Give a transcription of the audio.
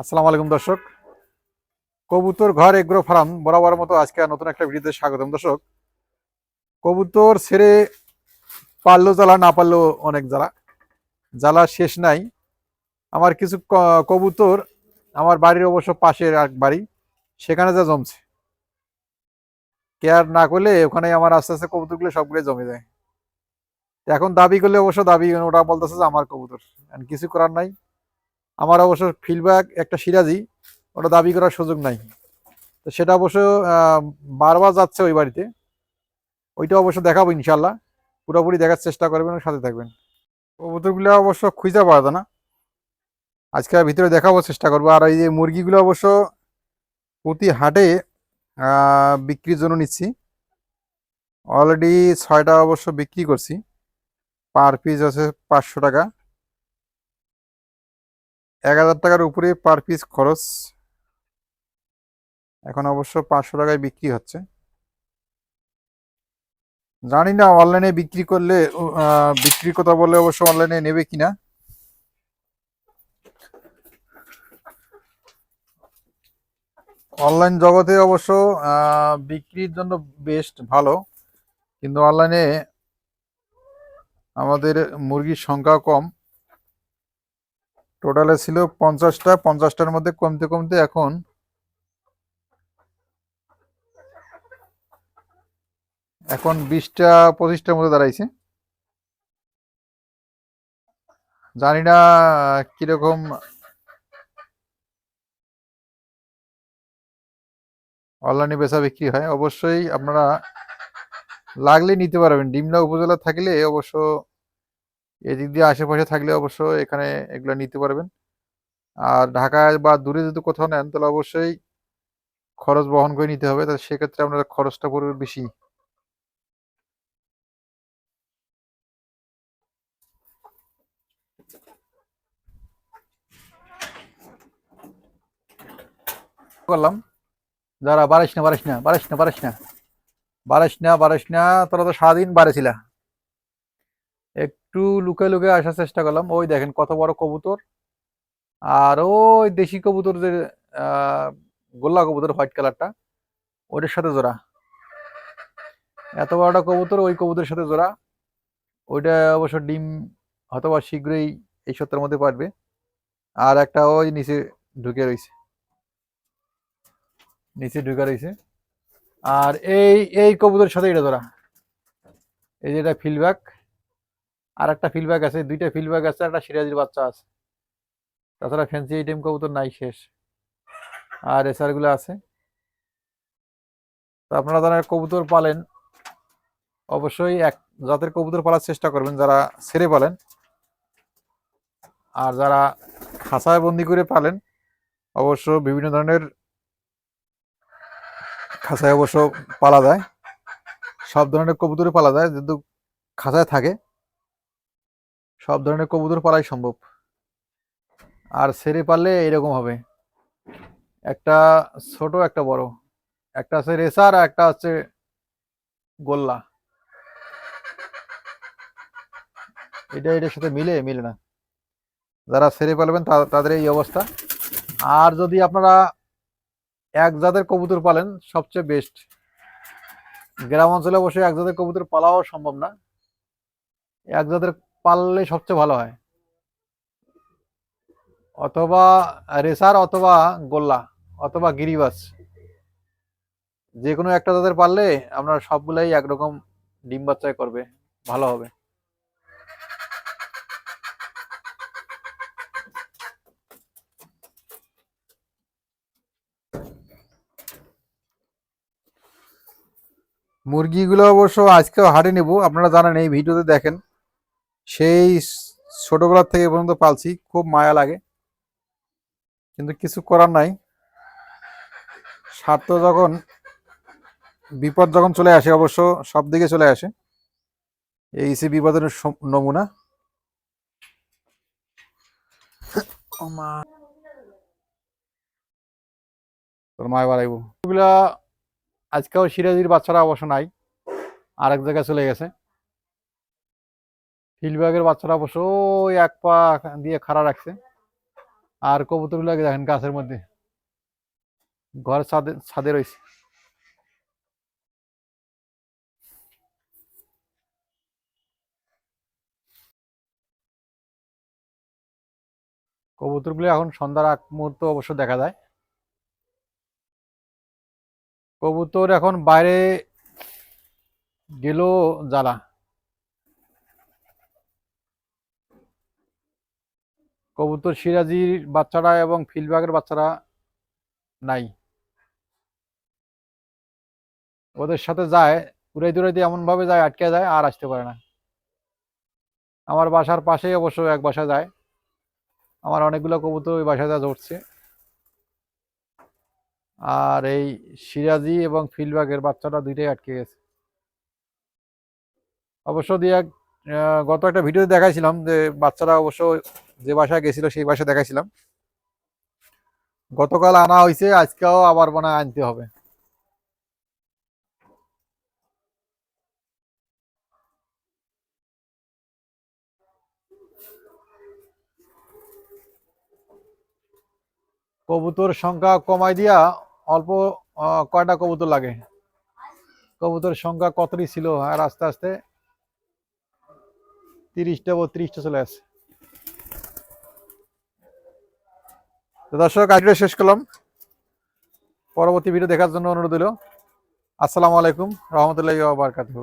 আসসালামু আলাইকুম দর্শক। কবুতর ঘর এগ্রো ফার্ম বরাবর মতো আজকে নতুন একটা ভিডিওতে স্বাগতম দর্শক। কবুতর ছেড়ে পারল জ্বালা, না পারলেও অনেক জ্বালা। জ্বালা শেষ নাই। আমার কিছু কবুতর আমার বাড়ির অবশ্য পাশের এক বাড়ি, সেখানে যা জমছে। কেয়ার না করলে ওখানে আমার আস্তে আস্তে কবুতরগুলো সবগুলো জমে যায়। এখন দাবি করলে অবশ্য দাবি ওটা বলতেছে যে আমার কবুতর কিছু করার নাই। আমার অবশ্য ফিডব্যাক একটা সিরাজি, ওটা দাবি করার সুযোগ নাই। তো সেটা অবশ্য বারবার যাচ্ছে ওই বাড়িতে। ওইটা অবশ্য দেখাবো ইনশাল্লাহ পুরোপুরি দেখার চেষ্টা করবেন সাথে থাকবেন। কবুতরগুলো অবশ্য খুঁজে পাওয়া যায় না। আজকে ভিতরে দেখাবো চেষ্টা করব। আর এই যে মুরগিগুলো অবশ্য প্রতি হাটে বিক্রির জন্য নিচ্ছি। অলরেডি ছয়টা অবশ্য বিক্রি করছি। পার পিস আছে পাঁচশো টাকা। এক হাজার টাকার উপরে পার পিস খরচ। এখন অবশ্য পাঁচশো টাকায় বিক্রি হচ্ছে। জানি না অনলাইনে বিক্রি করলে বিক্রির কথা বললে অবশ্য অনলাইনে নেবে কিনা। অনলাইন জগতে অবশ্য বিক্রির জন্য বেস্ট ভালো। কিন্তু অনলাইনে আমাদের মুরগির সংখ্যা কম। টোটালে ছিল পঞ্চাশটা, পঞ্চাশটার মধ্যে কমতে কমতে এখন এখন বিশটা, পঁচিশটার মধ্যে দাঁড়াইছে। জানি না, কীরকম অনলাইনে বেচা বিক্রি হয়। অবশ্যই আপনারা লাগলে নিতে পারবেন। ডিমলা উপজেলা থাকলে অবশ্য এদিক দিয়ে আশেপাশে থাকলে অবশ্য এখানে এগুলো নিতে পারবেন। আর ঢাকায় বা দূরে যদি কোথাও নেন, তাহলে অবশ্যই খরচ বহন করে নিতে হবে। তাহলে সেক্ষেত্রে আপনার খরচটা পড়বে বেশি। করলাম। যারা বাড়িস না বাড়িস না বাড়িস না বাড়িস না। বাড়িস না বাড়িস না, তোরা তো সারাদিন বাড়েছিলা একটু লুকে লুকে আসার চেষ্টা করলাম। ওই দেখেন কত বড় কবুতর। আর ওই দেশি কবুতর যে গোল্লা কবুতর, হোয়াইট কালারটা, ওইটার সাথে জোড়া। এত বড়টা কবুতর, ওই কবুতরের সাথে জোড়া। ওইটা অবশ্য ডিম হয়তোবা শীঘ্রই এই সপ্তাহের মধ্যে পারবে। আর একটা ওই নিচে ঢুকে রয়েছে নিচে ঢুকে রয়েছে আর এই এই কবুতরের সাথে এটা জোড়া। এই যে এটা ফিলব্যাক আর একটা ফিলব্যাক আছে, দুইটা ফিলব্যাক আছে, একটা সিরাজির বাচ্চা আছে। তাছাড়া ফ্যান্সি আইটেম কবুতর নাই শেষ। আর এসারগুলো আছে। তো আপনারা যারা কবুতর পালেন, অবশ্যই এক জাতের কবুতর পালার চেষ্টা করবেন, যারা ছেড়ে পালেন, আর যারা খাঁচায় বন্দি করে পালেন, অবশ্য বিভিন্ন ধরনের খাঁচায় অবশ্য পালা যায়। সব ধরনের কবুতরই পালা যায়, যেহেতু খাঁচায় থাকে। সব ধরনের কবুতর পালাই সম্ভব। আর ছেড়ে পারলে এরকম হবে। একটা ছোট, একটা বড়। একটা আছে রেসার আর একটা হচ্ছে গোল্লা। এটা এটার সাথে মিলে মিলে না। যারা ছেড়ে পালবেন তাদের এই অবস্থা। আর যদি আপনারা এক জাতের কবুতর পালেন, সবচেয়ে বেস্ট গ্রাম অঞ্চলে বসে এক জাতের কবুতর পালাও সম্ভব না। এক জাতের পাললে সবচেয়ে ভালো হয়। অথবা রেসার অথবা গোল্লা অথবা গিরিবাস। যে কোনো একটা তাদের পারলে আপনার সবগুলাই একরকম ডিম বাচ্চায় করবে, ভালো হবে। মুরগিগুলো অবশ্য আজকেও হাটে নেব, আপনারা জানেন এই ভিডিওতে দেখেন। সেই ছোটবেলার থেকে পর্যন্ত পালছি খুব মায়া লাগে। কিন্তু কিছু করার নাই। স্বার্থ যখন বিপদ যখন চলে আসে অবশ্য সব দিকে চলে আসে। এই সে বিপদের নমুনা। তোর মায় বাড়াইব। এগুলা আজকেও সিরাজির বাচ্চারা অবশ্য নাই আরেক জায়গায় চলে গেছে। ফিল্ডবাগের বাচ্চারা অবশ্য এক পা দিয়ে খাড়া রাখছে। আর কবুতর কবুতরগুলো দেখেন গাছের মধ্যে। ঘর ছাদে ছাদে রয়েছে। কবুতরগুলো এখন সন্ধ্যার আগ মুহূর্ত অবশ্য দেখা যায়। কবুতর এখন বাইরে গেলেও জ্বালা। কবুতর সিরাজির বাচ্চারা এবং ফিলবাগের বাচ্চারা নাই। ওদের সাথে যায়, উড়াই দুড়াইতে এমন ভাবে যায়, আটকে যায়, আর আসতে পারে না। আমার বাসার পাশেই অবশ্য এক বাসা যায়। আমার অনেকগুলো কবুতর ওই বাসায় যা ধরছে। আর এই সিরাজি এবং ফিলবাগের বাচ্চাটা দুইটাই আটকে গেছে। অবশ্য দিয়ে গত একটা ভিডিওতে দেখাইছিলাম যে বাচ্চারা অবশ্য যে বাসায় গেছিল, সেই বাসায় দেখাইছিলাম। গতকাল আনা হয়েছে আজকেও আবার মনে আনতে হবে। কবুতর সংখ্যা কমাই দিয়া অল্প কয়টা কবুতর লাগে? কবুতর সংখ্যা কতটি ছিল? আর আস্তে আস্তে তিরিশটা বত্রিশটা চলে আসছে। দর্শক আজকে শেষ করলাম। পরবর্তী ভিডিও দেখার জন্য অনুরোধ দিল আসসালামু আলাইকুম রহমতুল্লাহ বারকাতুহ।